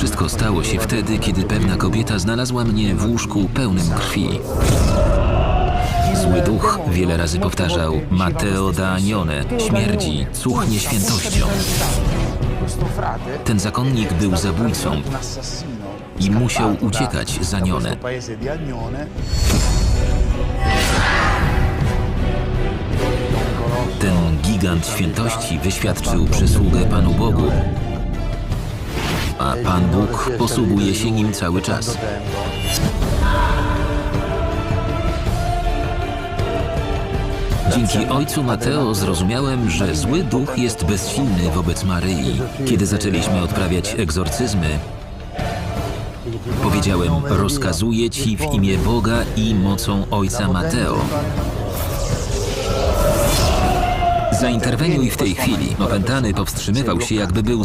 wszystko stało się wtedy, kiedy pewna kobieta znalazła mnie w łóżku pełnym krwi. Zły duch wiele razy powtarzał Matteo da Anione, śmierdzi, cuchnie świętością. Ten zakonnik był zabójcą i musiał uciekać z Anione. Ten gigant świętości wyświadczył przysługę Panu Bogu, Pan Bóg posługuje się nim cały czas. Dzięki ojcu Mateo zrozumiałem, że zły duch jest bezsilny wobec Maryi. Kiedy zaczęliśmy odprawiać egzorcyzmy, powiedziałem: Rozkazuję ci w imię Boga i mocą ojca Mateo. Zainterweniuj w tej chwili. Opętany powstrzymywał się, jakby był